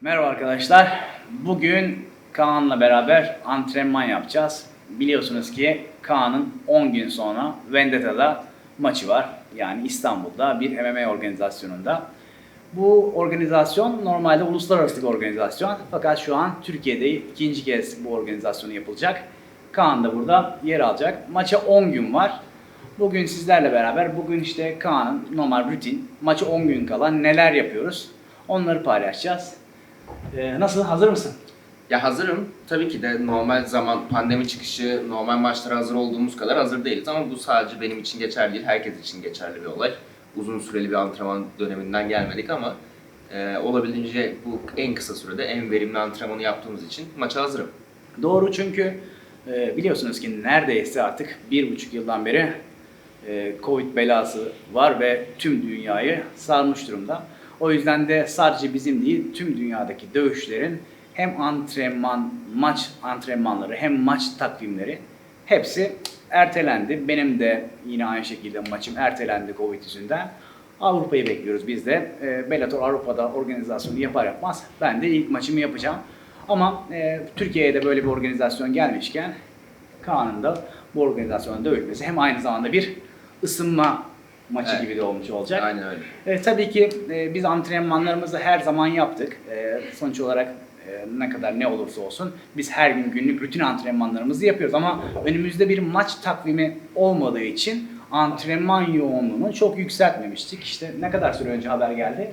Merhaba arkadaşlar. Bugün Kaan'la beraber antrenman yapacağız. Biliyorsunuz ki Kaan'ın 10 gün sonra Vendetta'da maçı var. Yani İstanbul'da bir MMA organizasyonunda. Bu organizasyon normalde uluslararası bir organizasyon. Fakat şu an Türkiye'de ikinci kez bu organizasyonu yapılacak. Kaan da burada yer alacak. Maça 10 gün var. Bugün sizlerle beraber bugün işte Kaan'ın normal rutin maça 10 gün kala neler yapıyoruz onları paylaşacağız. Ee, nasıl? Hazır mısın? Ya hazırım. Tabii ki de normal zaman, pandemi çıkışı, normal maçlara hazır olduğumuz kadar hazır değiliz. Ama bu sadece benim için geçerli değil, herkes için geçerli bir olay. Uzun süreli bir antrenman döneminden gelmedik ama e, olabildiğince bu en kısa sürede en verimli antrenmanı yaptığımız için maça hazırım. Doğru çünkü e, biliyorsunuz ki neredeyse artık bir buçuk yıldan beri e, Covid belası var ve tüm dünyayı sarmış durumda. O yüzden de sadece bizim değil tüm dünyadaki dövüşlerin hem antrenman, maç antrenmanları hem maç takvimleri hepsi ertelendi. Benim de yine aynı şekilde maçım ertelendi Covid yüzünden. Avrupa'yı bekliyoruz biz de. E, Bellator Avrupa'da organizasyonu yapar yapmaz ben de ilk maçımı yapacağım. Ama e, Türkiye'ye de böyle bir organizasyon gelmişken Kaan'ın da bu organizasyona dövülmesi hem aynı zamanda bir ısınma maçı Evet. gibi de olmuş olacak. Aynen öyle. E, tabii ki e, biz antrenmanlarımızı her zaman yaptık. E, sonuç olarak e, ne kadar ne olursa olsun biz her gün günlük rutin antrenmanlarımızı yapıyoruz. Ama önümüzde bir maç takvimi olmadığı için antrenman yoğunluğunu çok yükseltmemiştik. İşte ne kadar süre önce haber geldi?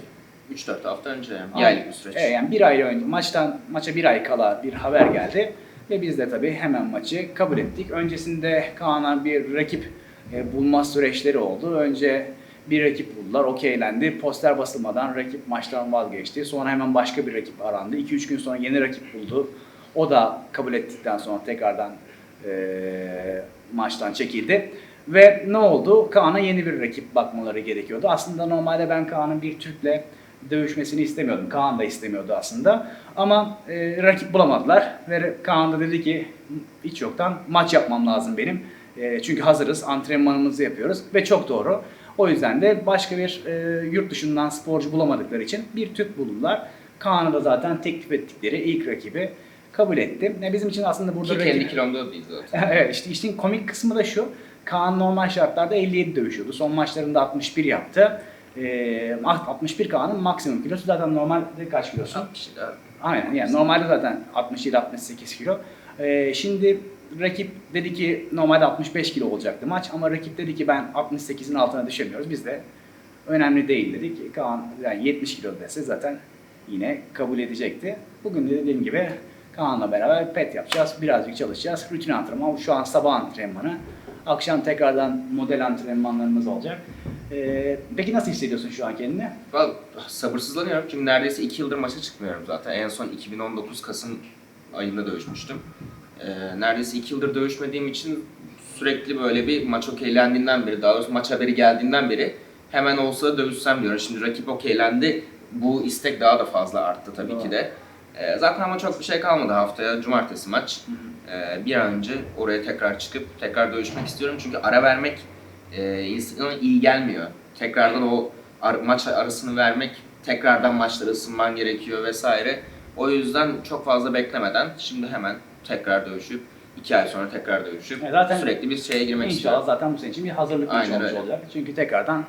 3-4 hafta önce yani. Bir aylık bir süreç. Evet, yani bir ay önce maçtan maça bir ay kala bir haber geldi ve biz de tabii hemen maçı kabul ettik. Öncesinde Kaan'a bir rakip e, bulma süreçleri oldu. Önce bir rakip buldular, okeylendi. Poster basılmadan rakip maçtan vazgeçti. Sonra hemen başka bir rakip arandı. 2-3 gün sonra yeni rakip buldu. O da kabul ettikten sonra tekrardan e, maçtan çekildi. Ve ne oldu? Kaan'a yeni bir rakip bakmaları gerekiyordu. Aslında normalde ben Kaan'ın bir Türk'le dövüşmesini istemiyordum. Kaan da istemiyordu aslında. Ama e, rakip bulamadılar. Ve Kaan da dedi ki hiç yoktan maç yapmam lazım benim. E, çünkü hazırız, antrenmanımızı yapıyoruz ve çok doğru. O yüzden de başka bir e, yurt dışından sporcu bulamadıkları için bir Türk buldular. Kaan'ı da zaten teklif ettikleri ilk rakibi kabul etti. E, bizim için aslında burada Ki kendi kilomda değil zaten. evet işte işin komik kısmı da şu. Kaan normal şartlarda 57 dövüşüyordu. Son maçlarında 61 yaptı. Ee, 61 Kaan'ın maksimum kilosu zaten normalde kaç kilosun? 60 lira. Aynen yani normalde zaten 67-68 kilo. Ee, şimdi rakip dedi ki normalde 65 kilo olacaktı maç ama rakip dedi ki ben 68'in altına düşemiyoruz. Biz de önemli değil dedik. Kaan yani 70 kilo dese zaten yine kabul edecekti. Bugün de dediğim gibi Kaan'la beraber pet yapacağız. Birazcık çalışacağız. Rutin antrenman. Şu an sabah antrenmanı. Akşam tekrardan model antrenmanlarımız olacak. Ee, peki nasıl hissediyorsun şu an kendini? Vallahi sabırsızlanıyorum çünkü neredeyse 2 yıldır maça çıkmıyorum zaten. En son 2019 Kasım ayında dövüşmüştüm. Ee, neredeyse 2 yıldır dövüşmediğim için sürekli böyle bir maç okeylendiğinden beri, daha doğrusu maç haberi geldiğinden beri hemen olsa dövüşsem diyorum. Şimdi rakip okeylendi, bu istek daha da fazla arttı tabii Doğru. ki de. Ee, zaten ama çok bir şey kalmadı haftaya, cumartesi maç. Ee, bir an önce oraya tekrar çıkıp tekrar dövüşmek istiyorum çünkü ara vermek e, insana iyi gelmiyor. Tekrardan o ar- maç arasını vermek, tekrardan maçlara ısınman gerekiyor vesaire. O yüzden çok fazla beklemeden şimdi hemen tekrar dövüşüp iki ay sonra tekrar dövüşüp E, zaten sürekli bir şeye girmek İnşallah istiyorum. zaten bu senin için bir hazırlık maçı olmuş öyle. olacak. Çünkü tekrardan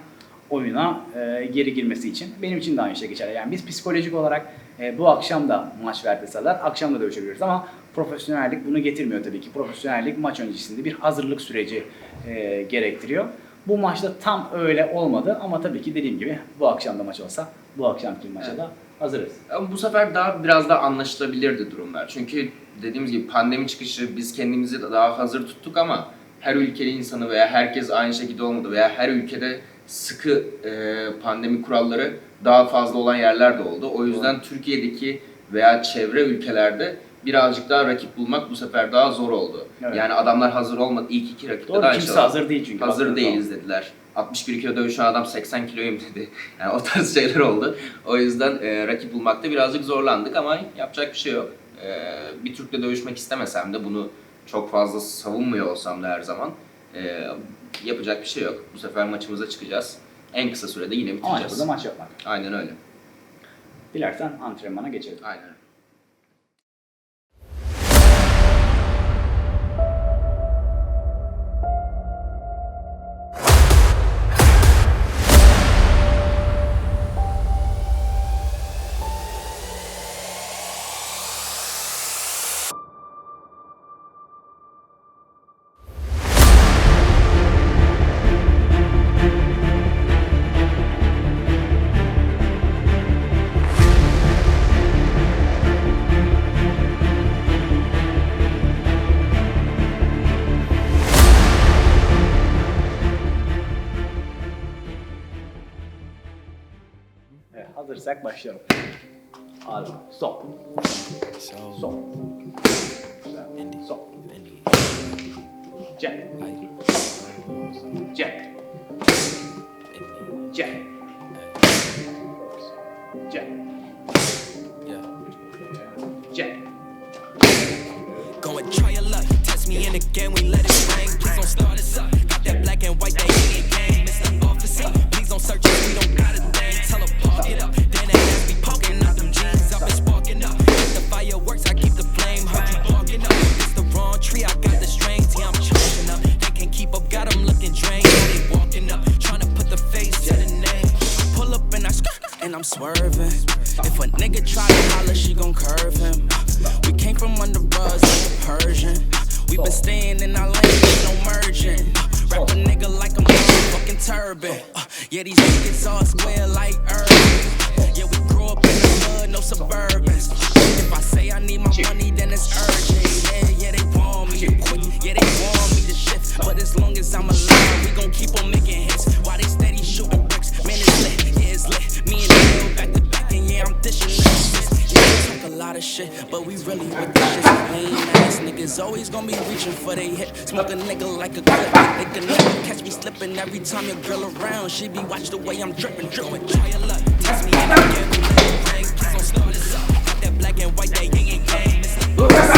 oyuna e, geri girmesi için benim için de aynı şey geçerli. Yani biz psikolojik olarak e, bu akşam da maç verdeseler akşam da dövüşebiliriz ama profesyonellik bunu getirmiyor tabii ki. Profesyonellik maç öncesinde bir hazırlık süreci e, gerektiriyor. Bu maçta tam öyle olmadı ama tabii ki dediğim gibi bu akşam da maç olsa bu akşamki maça Evet. da hazırız. Ama bu sefer daha biraz daha anlaşılabilirdi durumlar. Çünkü dediğimiz gibi pandemi çıkışı biz kendimizi daha hazır tuttuk ama her ülkenin insanı veya herkes aynı şekilde olmadı veya her ülkede sıkı e, pandemi kuralları daha fazla olan yerler de oldu. O yüzden Türkiye'deki veya çevre ülkelerde birazcık daha rakip bulmak bu sefer daha zor oldu. Evet. Yani adamlar hazır olmadı. İlk iki rakipte Doğru daha kimse inşallah hazır değil çünkü. hazır değiliz dediler. 61 kilo dövüşen adam 80 kiloyum dedi. Yani o tarz şeyler oldu. O yüzden e, rakip bulmakta birazcık zorlandık ama yapacak bir şey yok. E, bir Türk'le dövüşmek istemesem de bunu çok fazla savunmuyor olsam da her zaman e, yapacak bir şey yok. Bu sefer maçımıza çıkacağız. En kısa sürede yine bitireceğiz. Burada maç yapmak. Aynen öyle. Dilersen antrenmana geçelim. Aynen. Stop. So. Stop. Jack. Jack. Staying in our lane, ain't no merging. Wrap a nigga like a motherfucking turban. Yeah, these niggas all square like urban. Yeah, we grew up in the hood, no suburbans. If I say I need my money, then it's urgent. Yeah, yeah, they want me to quit. Yeah, they want me to shift. But as long as I'm alive, we gon' keep on making hits. Of shit, but we really with this shit. Lame ass niggas always gonna be reaching for they hit. Smoke a nigga like a clip. They can never catch me slipping every time your girl around. She be watch the way I'm dripping, dripping. Try your luck, test me in again. We let it ring. Please don't start us up. That black and white, that yin and yang.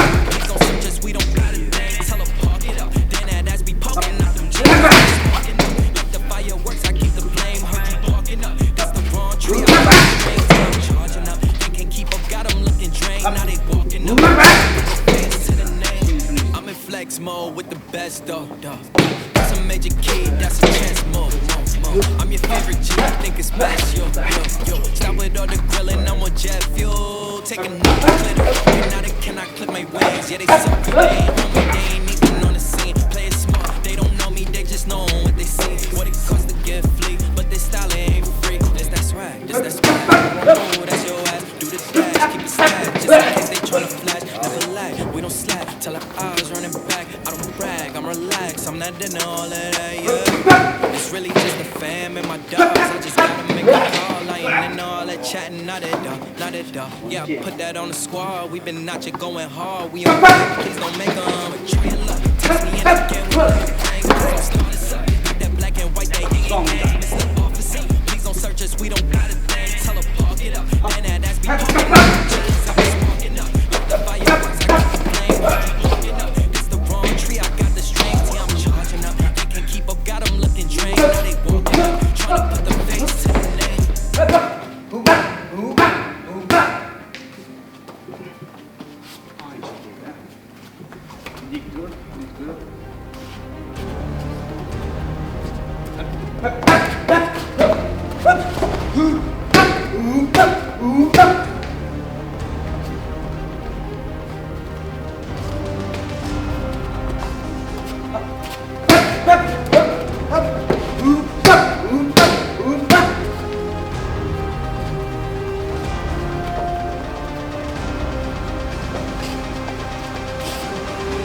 Taking up the glitter, now they cannot clip my wings. Yeah, they suck me, they ain't me, they ain't even on the scene. Play it smart, they don't know me, they just know what they see. What it costs to get flea, but this style ain't free. This that swag, this that swag. Oh, that's your ass, do the dash, keep it stacked. Just in case they tryna flash, never lag, we don't slack. Till our eyes running back, I don't brag, I'm relaxed, I'm not into all of that, yeah. It's really just the fam and my dogs, I just gotta make a call. I ain't into all that chatting, not it though, not it though. Yeah, I put that on the squad, we been out here going hard, we on please don't make them. Try your luck, text me in again, we let it ring. Please don't start us up, got that black and white, yin and yang. Mr. Officer, please don't search us, we don't got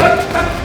Thank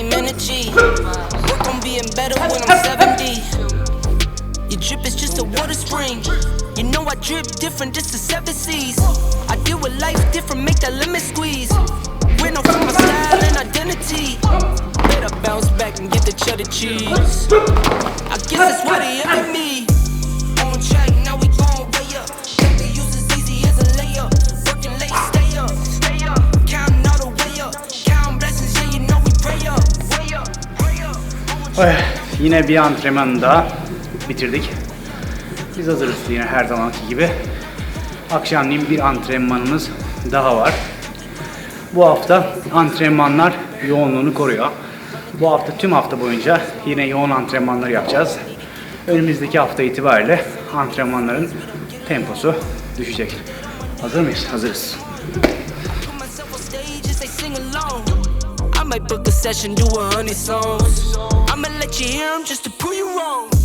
same energy. Work on being better when I'm 70. Your drip is just a water spring. You know I drip different, this the seven seas. I deal with life different, make that limit squeeze. Went off from my style and identity. Better bounce back and get the cheddar cheese. I guess that's why they envy me. Yine bir antrenmanı daha bitirdik. Biz hazırız yine her zamanki gibi. Akşamleyin bir antrenmanımız daha var. Bu hafta antrenmanlar yoğunluğunu koruyor. Bu hafta tüm hafta boyunca yine yoğun antrenmanlar yapacağız. Önümüzdeki hafta itibariyle antrenmanların temposu düşecek. Hazır mıyız? Hazırız. Might book a session, do a hundred songs. I'ma let you hear 'em just to prove you wrong.